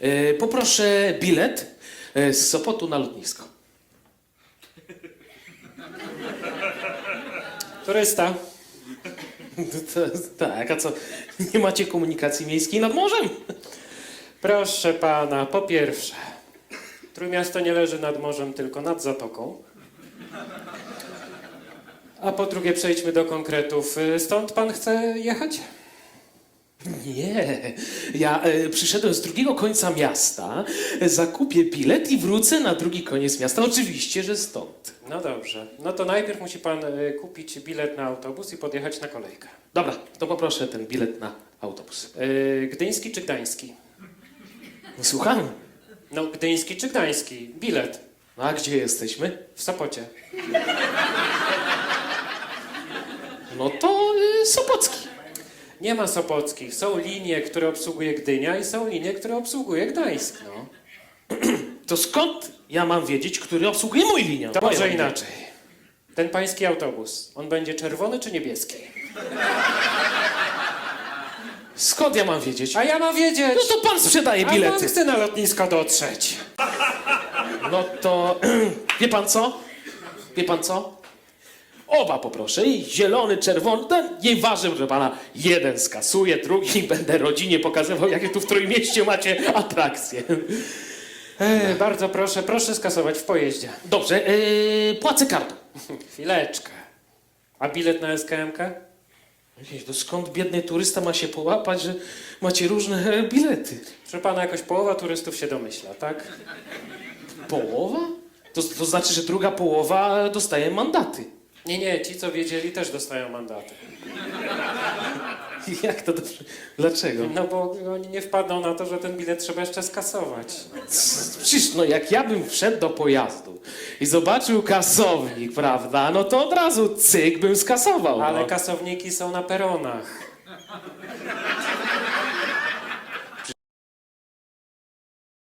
E, poproszę bilet e, z Sopotu na lotnisko. Turysta. Tak, a co? Nie macie komunikacji miejskiej nad morzem? Proszę pana, po pierwsze, Trójmiasto nie leży nad morzem, tylko nad zatoką. A po drugie, przejdźmy do konkretów. Y, Stąd pan chce jechać? Nie, ja e, przyszedłem z drugiego końca miasta, e, zakupię bilet i wrócę na drugi koniec miasta. Oczywiście, że stąd. No dobrze. No to najpierw musi pan y, kupić bilet na autobus i podjechać na kolejkę. Dobra, to poproszę ten bilet na autobus. Y, Gdyński czy Gdański? Słucham? No, Gdyński czy Gdański? Bilet. No, a gdzie jesteśmy? W Sopocie. No to y, Sopocki. Nie ma Sopockich. Są linie, które obsługuje Gdynia i są linie, które obsługuje Gdańsk. No. To skąd ja mam wiedzieć, który obsługuje mój linię? To może inaczej. Ten pański autobus, on będzie czerwony czy niebieski? Skąd ja mam wiedzieć? A ja mam wiedzieć! No to pan sprzedaje A pan bilety. chce na lotnisko dotrzeć. No to wie pan co? Wie pan co? Oba poproszę. I zielony, czerwony. Ten nieważne, że pana jeden skasuje, drugi będę rodzinie pokazywał, jakie tu w Trójmieście macie atrakcje. E, bardzo proszę, proszę skasować w pojeździe. Dobrze, yy, płacę kartą. Chwileczkę. A bilet na SKMK? Ej, To skąd biedny turysta ma się połapać, że macie różne e, bilety? Proszę pana, jakoś połowa turystów się domyśla, tak? Połowa? To, to znaczy, że druga połowa dostaje mandaty. Nie, nie, ci co wiedzieli też dostają mandaty. Jak to? Dlaczego? No bo oni nie wpadną na to, że ten bilet trzeba jeszcze skasować. Przecież no jak ja bym wszedł do pojazdu i zobaczył kasownik, prawda, no to od razu cyk bym skasował. Ale no. kasowniki są na peronach.